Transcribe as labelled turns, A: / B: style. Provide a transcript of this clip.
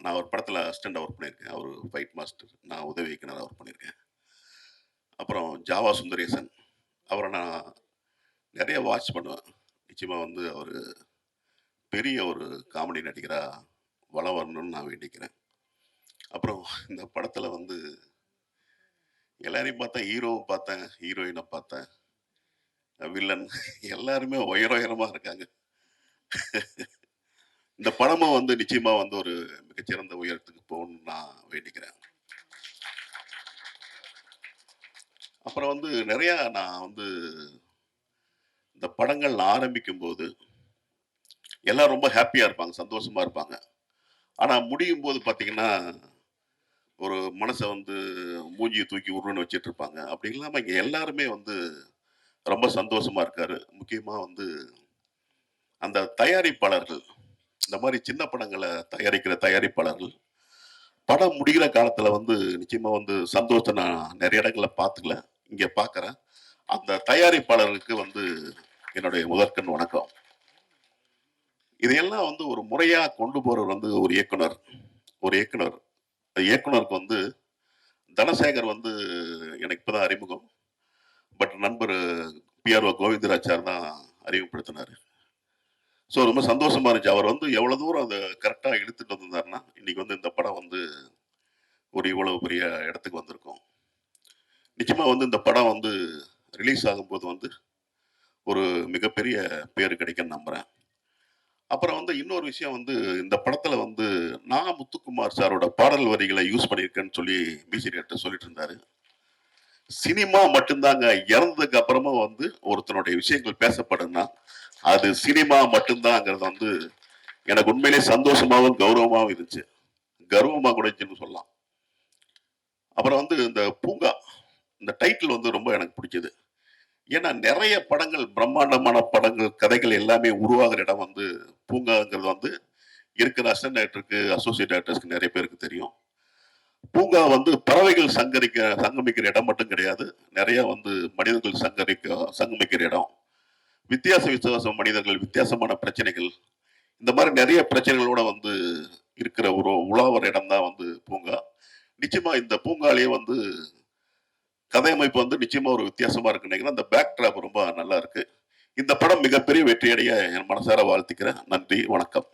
A: நான் ஒரு படத்தில் அசிஸ்டண்டாக ஒர்க் பண்ணியிருக்கேன். அவர் ஃபைட் மாஸ்டர். நான் உதவி இயக்குனராக ஒர்க் பண்ணியிருக்கேன். அப்புறம் ஜாவா சுந்தரேசன். அவரை நான் நிறைய வாட்ச் பண்ணுவேன். நிச்சயமாக வந்து அவர் பெரிய ஒரு காமெடி நடிகராக வளம் வரணும்னு நான் வேண்டிக்கிறேன். அப்புறம் இந்த படத்தில் வந்து எல்லாரையும் பார்த்தேன். ஹீரோவை பார்த்தேன். ஹீரோயினை பார்த்தேன். வில்லன். எல்லாருமே உயர உயரமாக இருக்காங்க. இந்த படமும் வந்து நிச்சயமா வந்து ஒரு மிகச்சிறந்த உயரத்துக்கு போகணும்னு நான் வேண்டிக்கிறேன். அப்புறம் வந்து நிறைய நான் வந்து இந்த படங்கள் ஆரம்பிக்கும் போது எல்லாம் ரொம்ப ஹாப்பியா இருப்பாங்க சந்தோஷமா இருப்பாங்க. ஆனா முடியும் போது பாத்தீங்கன்னா ஒரு மனசை வந்து மூஞ்சியை தூக்கி உருன்னு வச்சிட்டு இருப்பாங்க. அப்படி இல்லாம இங்க எல்லாருமே வந்து ரொம்ப சந்தோஷமா இருக்காரு. முக்கியமா வந்து அந்த தயாரிப்பாளர்கள். இந்த மாதிரி சின்ன படங்களை தயாரிக்கிற தயாரிப்பாளர்கள் படம் முடிகிற காலத்தில் வந்து நிச்சயமாக வந்து சந்தோஷத்தை நான் நிறைய இடங்களில் பார்த்துக்கல. இங்கே பார்க்குறேன். அந்த தயாரிப்பாளருக்கு வந்து என்னுடைய முதற்கண் வணக்கம். இதையெல்லாம் வந்து ஒரு முறையாக கொண்டு போகிறவர் வந்து ஒரு இயக்குனர். ஒரு இயக்குனர். இயக்குனருக்கு வந்து தனசேகர் வந்து எனக்கு இப்போ தான் அறிமுகம். பட் நண்பர் பிஆர்ஓ கோவிந்தராச்சார் தான் அறிமுகப்படுத்தினார். ஸோ ரொம்ப சந்தோஷமா இருந்துச்சு. அவர் வந்து எவ்வளோ தூரம் அதை கரெக்டாக எடுத்துகிட்டு வந்திருந்தாருன்னா இன்னைக்கு வந்து இந்த படம் வந்து ஒரு இவ்வளவு பெரிய இடத்துக்கு வந்திருக்கும். நிச்சயமாக வந்து இந்த படம் வந்து ரிலீஸ் ஆகும்போது வந்து ஒரு மிகப்பெரிய பேர் கிடைக்கும்னு நம்புகிறேன் அப்புறம் வந்து இன்னொரு விஷயம் வந்து இந்த படத்தில் வந்து நான் முத்துக்குமார் சாரோட பாடல் வரிகளை யூஸ் பண்ணியிருக்கேன்னு சொல்லி பிசி சொல்லிட்டு இருந்தாரு. சினிமா மட்டும்தாங்க இறந்ததுக்கு அப்புறமா வந்து ஒருத்தனுடைய விஷயங்கள் பேசப்படுன்னா அது சினிமா மட்டும்தாங்கிறது வந்து எனக்கு உண்மையிலே சந்தோஷமாகவும் கௌரவமாகவும் இருந்துச்சு. கர்வமாக கூட இருந்துச்சுன்னு சொல்லலாம். அப்புறம் வந்து இந்த பூங்கா இந்த டைட்டில் வந்து ரொம்ப எனக்கு பிடிச்சது. ஏன்னா நிறைய படங்கள் பிரம்மாண்டமான படங்கள் கதைகள் எல்லாமே உருவாகிற இடம் வந்து பூங்காங்கிறது வந்து இருக்கிற அசிஸ்டன்ட் டேரக்டருக்கு அசோசியேட் டேரக்டர்ஸ்க்கு நிறைய பேருக்கு தெரியும். பூங்கா வந்து பறவைகள் சங்கரிக்க சங்கமிக்கிற இடம் மட்டும் கிடையாது. நிறைய வந்து மனிதர்கள் சங்கரிக்க சங்கமிக்கிற இடம். வித்தியாச விசுவாசம் மனிதர்கள் வித்தியாசமான பிரச்சனைகள். இந்த மாதிரி நிறைய பிரச்சனைகளோட வந்து இருக்கிற ஒரு உலாவர இடம் தான் வந்து பூங்கா. நிச்சயமா இந்த பூங்காலேயே வந்து கதையமைப்பு வந்து நிச்சயமா ஒரு வித்தியாசமா இருக்குன்னு நினைக்கிறேன். அந்த பேக் ட்ராப் ரொம்ப நல்லா இருக்கு. இந்த படம் மிகப்பெரிய வெற்றியடைய என் மனசார வாழ்த்துக்கிறேன். நன்றி வணக்கம்.